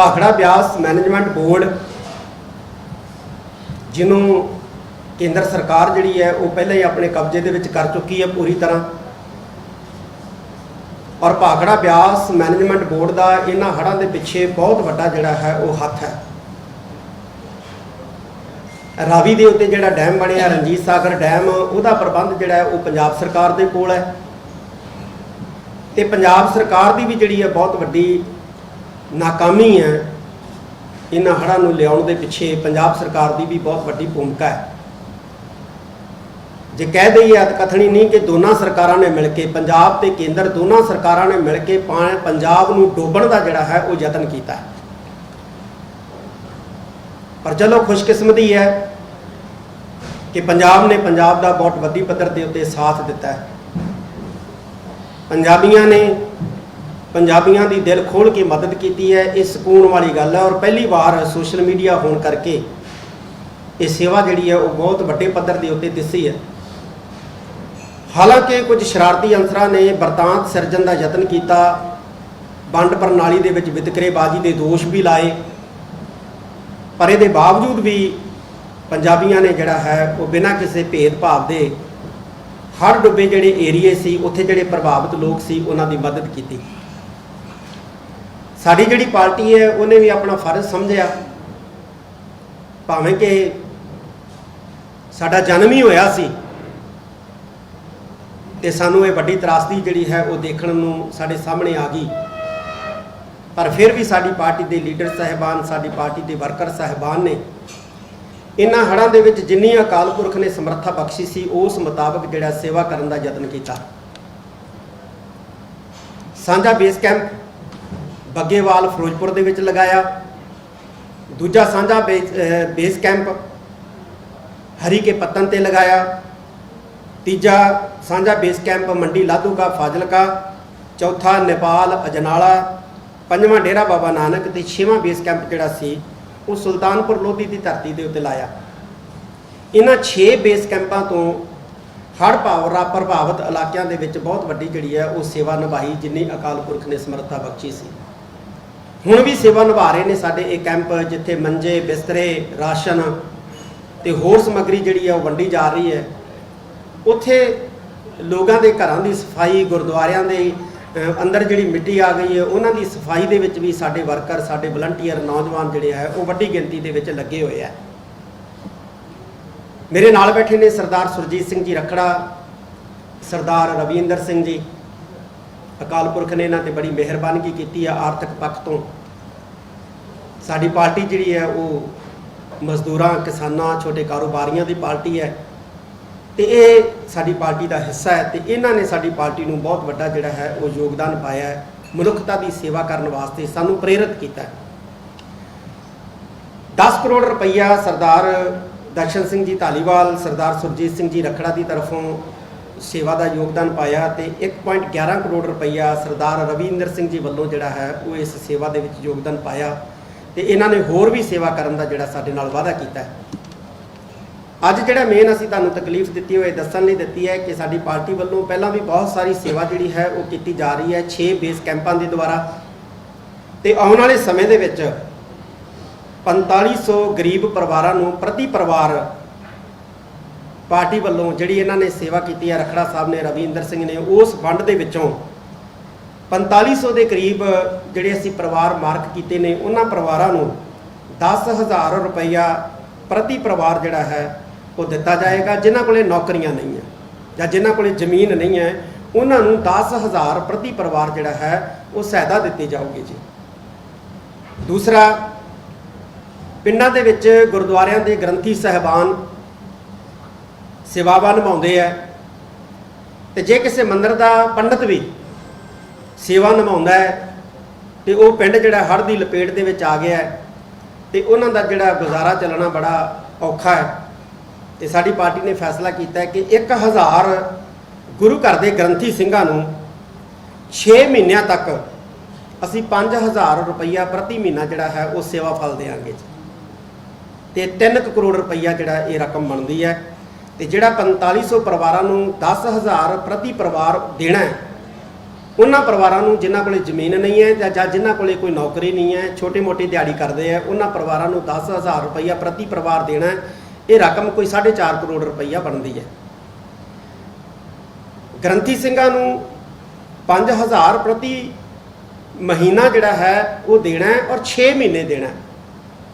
Bhakra Beas management board, ਜਿਹਨੂੰ ਕੇਂਦਰ ਸਰਕਾਰ ਜਿਹੜੀ ਹੈ ਉਹ ਪਹਿਲਾਂ ਹੀ ਆਪਣੇ ਕਬਜ਼ੇ ਦੇ ਵਿੱਚ ਕਰ ਚੁੱਕੀ ਹੈ ਪੂਰੀ ਤਰ੍ਹਾਂ। ਔਰ ਭਾਖੜਾ ਬਿਆਸ ਮੈਨੇਜਮੈਂਟ ਬੋਰਡ ਦਾ ਇਹਨਾਂ ਹੜ੍ਹਾਂ ਦੇ ਪਿੱਛੇ ਬਹੁਤ ਵੱਡਾ ਜਿਹੜਾ ਹੈ ਉਹ ਹੱਥ ਹੈ। ਰਾਵੀ ਦੇ ਉੱਤੇ ਜਿਹੜਾ ਡੈਮ ਬਣਿਆ, ਰਣਜੀਤ ਸਾਗਰ ਡੈਮ, ਉਹਦਾ ਪ੍ਰਬੰਧ ਜਿਹੜਾ ਉਹ ਪੰਜਾਬ ਸਰਕਾਰ ਦੇ ਕੋਲ ਹੈ। ਤੇ ਪੰਜਾਬ ਸਰਕਾਰ ਦੀ ਵੀ ਜਿਹੜੀ ਹੈ ਬਹੁਤ ਵੱਡੀ ਨਾਕਾਮੀ ਹੈ। ਇਹਨਾਂ ਹੜ੍ਹਾਂ ਨੂੰ ਲਿਆਉਣ ਦੇ ਪਿੱਛੇ ਪੰਜਾਬ ਸਰਕਾਰ ਦੀ ਵੀ ਬਹੁਤ ਵੱਡੀ ਭੂਮਿਕਾ ਹੈ। ਜੇ ਕਹਿ ਦਈਏ ਅਤ ਕਥਨੀ ਨਹੀਂ ਕਿ ਦੋਨਾਂ ਸਰਕਾਰਾਂ ਨੇ ਮਿਲ ਕੇ ਪੰਜਾਬ ਤੇ ਕੇਂਦਰ ਦੋਨਾਂ ਸਰਕਾਰਾਂ ਨੇ ਮਿਲ ਕੇ ਪਾ- ਪੰਜਾਬ ਨੂੰ ਡੋਬਣ ਦਾ ਜਿਹੜਾ ਹੈ ਉਹ ਯਤਨ ਕੀਤਾ ਹੈ। ਪਰ ਚਲੋ ਖੁਸ਼ਕਿਸਮਤੀ ਹੈ ਕਿ ਪੰਜਾਬ ਨੇ ਪੰਜਾਬ ਦਾ ਬਹੁਤ ਵੱਡੀ ਪੱਧਰ ਦੇ ਉੱਤੇ ਸਾਥ ਦਿੱਤਾ ਹੈ। ਪੰਜਾਬੀਆਂ ਨੇ ਪੰਜਾਬੀਆਂ ਦੀ ਦਿਲ ਖੋਲ ਕੇ ਮਦਦ ਕੀਤੀ ਹੈ, ਇਹ ਸਕੂਨ ਵਾਲੀ ਗੱਲ ਹੈ ਔਰ ਪਹਿਲੀ ਵਾਰ ਸੋਸ਼ਲ ਮੀਡੀਆ ਹੋਣ ਕਰਕੇ ਇਹ ਸੇਵਾ ਜਿਹੜੀ ਹੈ ਉਹ ਬਹੁਤ ਵੱਡੇ ਪੱਧਰ ਦੇ ਉੱਤੇ ਦਿੱਸੀ ਹੈ। ਹਾਲਾਂਕਿ ਕੁਝ ਸ਼ਰਾਰਤੀ ਅੰਸਰਾਂ ਨੇ ਵਰਤਾਂਤ ਸਿਰਜਣ ਦਾ ਯਤਨ ਕੀਤਾ, ਵੰਡ ਪ੍ਰਣਾਲੀ ਦੇ ਵਿੱਚ ਵਿਤਕਰੇਬਾਜ਼ੀ ਦੇ ਦੋਸ਼ ਵੀ ਲਾਏ, ਪਰ ਇਹਦੇ ਬਾਵਜੂਦ ਵੀ ਪੰਜਾਬੀਆਂ ਨੇ ਜਿਹੜਾ ਹੈ ਉਹ ਬਿਨਾਂ ਕਿਸੇ ਭੇਦਭਾਵ ਦੇ ਹਰ ਡੁੱਬੇ ਜਿਹੜੇ ਏਰੀਏ ਸੀ, ਉੱਥੇ ਜਿਹੜੇ ਪ੍ਰਭਾਵਿਤ ਲੋਕ ਸੀ, ਉਹਨਾਂ ਦੀ ਮਦਦ ਕੀਤੀ। ਸਾਡੀ ਜਿਹੜੀ ਪਾਰਟੀ ਹੈ, ਉਹਨੇ ਵੀ ਆਪਣਾ ਫਰਜ਼ ਸਮਝਿਆ। ਭਾਵੇਂ ਕਿ ਸਾਡਾ ਜਨਮ ਹੀ ਹੋਇਆ ਸੀ ਤੇ ਸਾਨੂੰ ਇਹ ਵੱਡੀ ਤਰਾਸਦੀ ਜਿਹੜੀ ਹੈ, ਉਹ ਦੇਖਣ ਨੂੰ ਸਾਡੇ ਸਾਹਮਣੇ ਆ ਗਈ। ਪਰ ਫਿਰ ਵੀ ਸਾਡੀ ਪਾਰਟੀ ਦੇ ਲੀਡਰ ਸਾਹਿਬਾਨ, ਸਾਡੀ ਪਾਰਟੀ ਦੇ ਵਰਕਰ ਸਾਹਿਬਾਨ ਨੇ ਇਹਨਾਂ ਹੜ੍ਹਾਂ ਦੇ ਵਿੱਚ ਜਿੰਨੀ ਅਕਾਲ ਪੁਰਖ ਨੇ ਸਮਰੱਥਾ ਬਖਸ਼ੀ ਸੀ, ਉਸ ਮੁਤਾਬਕ ਜਿਹੜਾ ਸੇਵਾ ਕਰਨ ਦਾ ਯਤਨ ਕੀਤਾ। ਸਾਂਝਾ ਬੇਸ ਕੈਂਪ ਬੱਗੇਵਾਲ ਫਿਰੋਜ਼ਪੁਰ ਦੇ ਵਿੱਚ ਲਗਾਇਆ। ਦੂਜਾ ਸਾਂਝਾ ਬੇਸ, ਅਹ, ਬੇਸ ਕੈਂਪ ਹਰੀਕੇ ਪੱਤਨ ਤੇ ਲਗਾਇਆ। ਤੀਜਾ ਸਾਂਝਾ ਬੇਸ ਕੈਂਪ ਮੰਡੀ ਲਾਧੂਕਾ ਫਾਜ਼ਿਲਕਾ। ਚੌਥਾ ਨੇਪਾਲ, ਅਜਨਾਲਾ। ਪੰਜਵਾਂ ਡੇਰਾ ਬਾਬਾ ਨਾਨਕ ਤੇ ਛੇਵਾਂ ਬੇਸ ਕੈਂਪ ਜਿਹੜਾ ਸੀ, ਉਹ ਸੁਲਤਾਨਪੁਰ ਲੋਧੀ ਦੀ ਧਰਤੀ ਦੇ ਉੱਤੇ ਲਾਇਆ। ਇਹਨਾਂ 6 ਬੇਸ ਕੈਂਪਾਂ ਤੋਂ ਹੜ੍ਹ ਪਾਵਰਾ ਪ੍ਰਭਾਵਿਤ ਇਲਾਕਿਆਂ ਦੇ ਵਿੱਚ ਬਹੁਤ ਵੱਡੀ ਜਿਹੜੀ ਹੈ ਉਹ ਸੇਵਾ ਨਿਭਾਈ, ਜਿੰਨੀ ਅਕਾਲ ਪੁਰਖ ਨੇ ਸਮਰੱਥਾ ਬਖਸ਼ੀ ਸੀ। ਹੁਣ ਵੀ ਸੇਵਾ ਨਿਭਾ ਰਹੇ ਨੇ ਸਾਡੇ ਇਹ ਕੈਂਪ, ਜਿੱਥੇ ਮੰਜੇ, ਬਿਸਤਰੇ, ਰਾਸ਼ਨ ਤੇ ਹੋਰ ਸਮੱਗਰੀ ਜਿਹੜੀ ਹੈ ਉਹ ਵੰਡੀ ਜਾ ਰਹੀ ਹੈ। ਉੱਥੇ ਲੋਕਾਂ ਦੇ ਘਰਾਂ ਦੀ ਸਫ਼ਾਈ, ਗੁਰਦੁਆਰਿਆਂ ਦੇ ਅੰਦਰ ਜਿਹੜੀ ਮਿੱਟੀ ਆ ਗਈ ਹੈ, ਉਹਨਾਂ ਦੀ ਸਫ਼ਾਈ ਦੇ ਵਿੱਚ ਵੀ ਸਾਡੇ ਵਰਕਰ, ਸਾਡੇ ਵਲੰਟੀਅਰ, ਨੌਜਵਾਨ ਜਿਹੜੇ ਹੈ ਉਹ ਵੱਡੀ ਗਿਣਤੀ ਦੇ ਵਿੱਚ ਲੱਗੇ ਹੋਏ ਆ। ਮੇਰੇ ਨਾਲ ਬੈਠੇ ਨੇ ਸਰਦਾਰ ਸੁਰਜੀਤ ਸਿੰਘ ਜੀ ਰਖੜਾ, ਸਰਦਾਰ ਰਵਿੰਦਰ ਸਿੰਘ ਜੀ। ਅਕਾਲ ਪੁਰਖ ਨੇ ਇਹਨਾਂ ਤੇ ਬੜੀ ਮਿਹਰਬਾਨੀ ਕੀਤੀ ਆ ਆਰਥਿਕ ਪੱਖ ਤੋਂ। ਸਾਡੀ ਪਾਰਟੀ ਜਿਹੜੀ ਹੈ, ਉਹ ਮਜ਼ਦੂਰਾਂ, ਕਿਸਾਨਾਂ, ਛੋਟੇ ਕਾਰੋਬਾਰੀਆਂ ਦੀ ਪਾਰਟੀ ਹੈ। ਤੇ ਇਹ ਸਾਡੀ ਪਾਰਟੀ ਦਾ ਹਿੱਸਾ ਹੈ ਤੇ ਇਹਨਾਂ ਨੇ ਸਾਡੀ ਪਾਰਟੀ ਨੂੰ ਬਹੁਤ ਵੱਡਾ ਜਿਹੜਾ ਹੈ, ਉਹ ਯੋਗਦਾਨ ਪਾਇਆ ਹੈ। ਮਨੁੱਖਤਾ ਦੀ ਸੇਵਾ ਕਰਨ ਵਾਸਤੇ ਸਾਨੂੰ ਪ੍ਰੇਰਿਤ ਕੀਤਾ ਹੈ। 10 ਕਰੋੜ ਰੁਪਈਆ ਸਰਦਾਰ ਦਰਸ਼ਨ ਸਿੰਘ ਜੀ ਧਾਲੀਵਾਲ ਸਰਦਾਰ ਸੁਰਜੀਤ ਸਿੰਘ ਜੀ ਰਖੜਾ ਦੀ ਤਰਫੋਂ ਸੇਵਾ ਦਾ ਯੋਗਦਾਨ ਪਾਇਆ ਤੇ 1.11 ਕਰੋੜ ਰੁਪਈਆ ਸਰਦਾਰ ਰਵਿੰਦਰ ਸਿੰਘ ਜੀ ਵੱਲੋਂ ਜਿਹੜਾ ਹੈ, ਉਹ ਇਸ ਸੇਵਾ ਦੇ ਵਿੱਚ ਯੋਗਦਾਨ ਪਾਇਆ ਤੇ ਇਹਨਾਂ ਨੇ ਹੋਰ ਵੀ ਸੇਵਾ ਕਰਨ ਦਾ ਜਿਹੜਾ ਸਾਡੇ ਨਾਲ ਵਾਅਦਾ ਕੀਤਾ ਹੈ। ਅੱਜ ਜਿਹੜਾ ਮੇਨ ਅਸੀਂ ਤੁਹਾਨੂੰ ਤਕਲੀਫ ਦਿੱਤੀ ਹੋਏ ਦੱਸਣ ਲਈ ਦਿੱਤੀ ਹੈ ਕਿ ਸਾਡੀ ਪਾਰਟੀ ਵੱਲੋਂ ਪਹਿਲਾਂ ਵੀ ਬਹੁਤ ਸਾਰੀ ਸੇਵਾ ਜਿਹੜੀ ਹੈ, ਉਹ ਕੀਤੀ ਜਾ ਰਹੀ ਹੈ 6 ਬੇਸ ਕੈਂਪਾਂ ਦੇ ਦੁਆਰਾ ਤੇ ਆਉਣ ਵਾਲੇ ਸਮੇਂ ਦੇ ਵਿੱਚ 4500 ਗਰੀਬ ਪਰਿਵਾਰਾਂ ਨੂੰ ਪ੍ਰਤੀ ਪਰਿਵਾਰ ਪਾਰਟੀ ਵੱਲੋਂ ਜਿਹੜੀ ਇਹਨਾਂ ਨੇ ਸੇਵਾ ਕੀਤੀ ਹੈ, ਰਖੜਾ ਸਾਹਿਬ ਨੇ, ਰਵਿੰਦਰ ਸਿੰਘ ਨੇ, ਉਸ ਫੰਡ ਦੇ ਵਿੱਚੋਂ 4500 ਦੇ ਕਰੀਬ ਜਿਹੜੇ ਅਸੀਂ ਪਰਿਵਾਰ ਮਾਰਕ ਕੀਤੇ ਨੇ, ਉਹਨਾਂ ਪਰਿਵਾਰਾਂ ਨੂੰ 10000 ਰੁਪਈਆ ਪ੍ਰਤੀ ਪਰਿਵਾਰ ਜਿਹੜਾ ਹੈ, ਉਹ ਦਿੱਤਾ ਜਾਏਗਾ, ਜਿਨ੍ਹਾਂ ਕੋਲੇ ਨੌਕਰੀਆਂ ਨਹੀਂ ਹੈ ਜਾਂ ਜਿਨ੍ਹਾਂ ਕੋਲੇ ਜ਼ਮੀਨ ਨਹੀਂ ਹੈ, ਉਹਨਾਂ ਨੂੰ 10000 ਪ੍ਰਤੀ ਪਰਿਵਾਰ ਜਿਹੜਾ ਹੈ, ਉਹ ਸਹਾਇਤਾ ਦਿੱਤੀ ਜਾਊਗੀ ਜੀ। ਦੂਸਰਾ, ਪਿੰਡਾਂ ਦੇ ਵਿੱਚ ਗੁਰਦੁਆਰਿਆਂ ਦੇ ਗ੍ਰੰਥੀ ਸਹਿਬਾਨ ਸੇਵਾਵਾਂ ਨਿਭਾਉਂਦੇ ਆ। ਤੇ ਜੇ ਕਿਸੇ ਮੰਦਰ ਦਾ ਪੰਡਤ ਵੀ ਸੇਵਾ ਨਿਭਾਉਂਦਾ ਹੈ, ਤੇ ਉਹ ਪਿੰਡ ਜਿਹੜਾ ਹੜ੍ਹ ਦੀ ਲਪੇਟ ਦੇ ਵਿੱਚ ਆ ਗਿਆ ਹੈ, ਤੇ ਉਹਨਾਂ ਦਾ ਜਿਹੜਾ ਗੁਜ਼ਾਰਾ ਚੱਲਣਾ ਬੜਾ ਔਖਾ ਹੈ। ਤੇ ਸਾਡੀ ਪਾਰਟੀ ਨੇ ਫੈਸਲਾ ਕੀਤਾ ਹੈ ਕਿ 1000 ਗੁਰੂ ਘਰ ਦੇ ਗ੍ਰੰਥੀ ਸਿੰਘਾਂ ਨੂੰ 6 ਮਹੀਨਿਆਂ ਤੱਕ ਅਸੀਂ 5000 ਰੁਪਈਆ ਪ੍ਰਤੀ ਮਹੀਨਾ ਜਿਹੜਾ ਹੈ, ਉਹ ਸੇਵਾ ਫਲ ਦੇਵਾਂਗੇ। ਜੀ ਤੇ 3 ਕਰੋੜ ਰੁਪਈਆ ਜਿਹੜਾ ਇਹ ਰਕਮ ਬਣਦੀ ਹੈ। ਤੇ ਜਿਹੜਾ 4500 ਪਰਿਵਾਰਾਂ ਨੂੰ 10000 ਪ੍ਰਤੀ ਪਰਿਵਾਰ ਦੇਣਾ ਹੈ, ਉਹਨਾਂ ਪਰਿਵਾਰਾਂ ਨੂੰ ਜਿਨ੍ਹਾਂ ਕੋਲੇ ਜ਼ਮੀਨ ਨਹੀਂ ਹੈ ਜਾਂ- ਜਿਨ੍ਹਾਂ ਕੋਲੇ ਕੋਈ ਨੌਕਰੀ ਨਹੀਂ ਹੈ ਛੋਟੇ ਮੋਟੇ ਦਿਹਾੜੀ ਕਰਦੇ ਆ ਉਹਨਾਂ ਪਰਿਵਾਰਾਂ ਨੂੰ 10000 ਰੁਪਈਆ ਪ੍ਰਤੀ ਪਰਿਵਾਰ ਦੇਣਾ ਹੈ। ਇਹ ਰਕਮ ਕੋਈ 4.5 ਕਰੋੜ ਰੁਪਈਆ ਬਣਦੀ ਹੈ ਗ੍ਰੰਥੀ ਸਿੰਘਾਂ ਨੂੰ 5000 ਪ੍ਰਤੀ ਮਹੀਨਾ ਜਿਹੜਾ ਹੈ, ਉਹ ਦੇਣਾ ਹੈ ਔਰ 6 ਮਹੀਨੇ ਦੇਣਾ ਹੈ